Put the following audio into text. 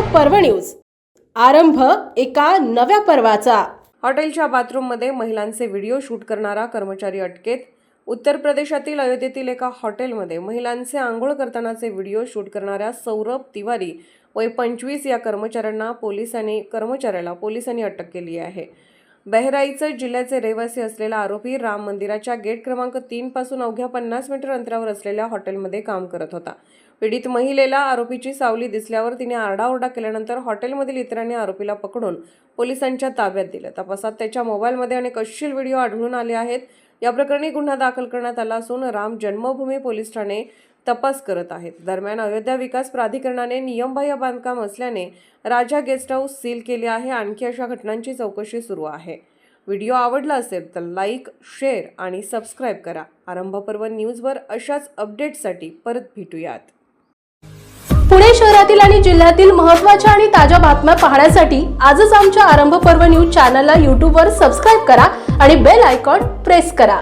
पर्व न्यूज. आरंभ एका नव्या पर्वाचा. हॉटेलच्या बाथरूममध्ये महिलांचे व्हिडिओ शूट करणारा कर्मचारी अटकेत. उत्तर प्रदेशातील अयोध्येतील एका हॉटेलमध्ये महिलांचे आंघोळ करतानाचे व्हिडिओ शूट करणाऱ्या सौरभ तिवारी वय पंचवीस या कर्मचाऱ्यांना पोलिसांनी कर्मचाऱ्याला पोलिसांनी अटक केली आहे. बहराईच जिल्ह्याचे रहिवासी असलेला आरोपी राम मंदिराच्या गेट क्रमांक तीन पासून अवघ्या पन्नास मीटर अंतरावर असलेल्या हॉटेलमध्ये काम करत होता. पीडित महिलेला आरोपीची सावली दिसल्यावर तिने आरडाओरडा केल्यानंतर हॉटेलमधील इतरांनी आरोपीला पकडून पोलिसांच्या ताब्यात दिलं. तपासात त्याच्या मोबाईलमध्ये अनेक अश्लील व्हिडिओ आढळून आले आहेत. या प्रकरणी गुन्हा दाखल करण्यात आला असून राम जन्मभूमी पोलीस ठाणे तपास करत आहेत. दरम्यान अयोध्या विकास प्राधिकरणाने नियमबाह्य बांधकाम असल्याने राजा गेस्ट हाऊस सील केले आहे. आणखी अशा घटनांची चौकशी सुरू आहे. व्हिडिओ आवडला असेल तर लाईक शेअर आणि सबस्क्राईब करा. आरंभपर्व न्यूजवर अशाच अपडेट्ससाठी परत भेटूयात. पुणे शहरातील आणि जिल्ह्यातील महत्त्वाच्या आणि ताज्या बातम्या पाहण्यासाठी आजच आमच्या आरंभ पर्व न्यूज चॅनलला यूट्यूबवर सबस्क्राईब करा आणि बेल आयकॉन प्रेस करा.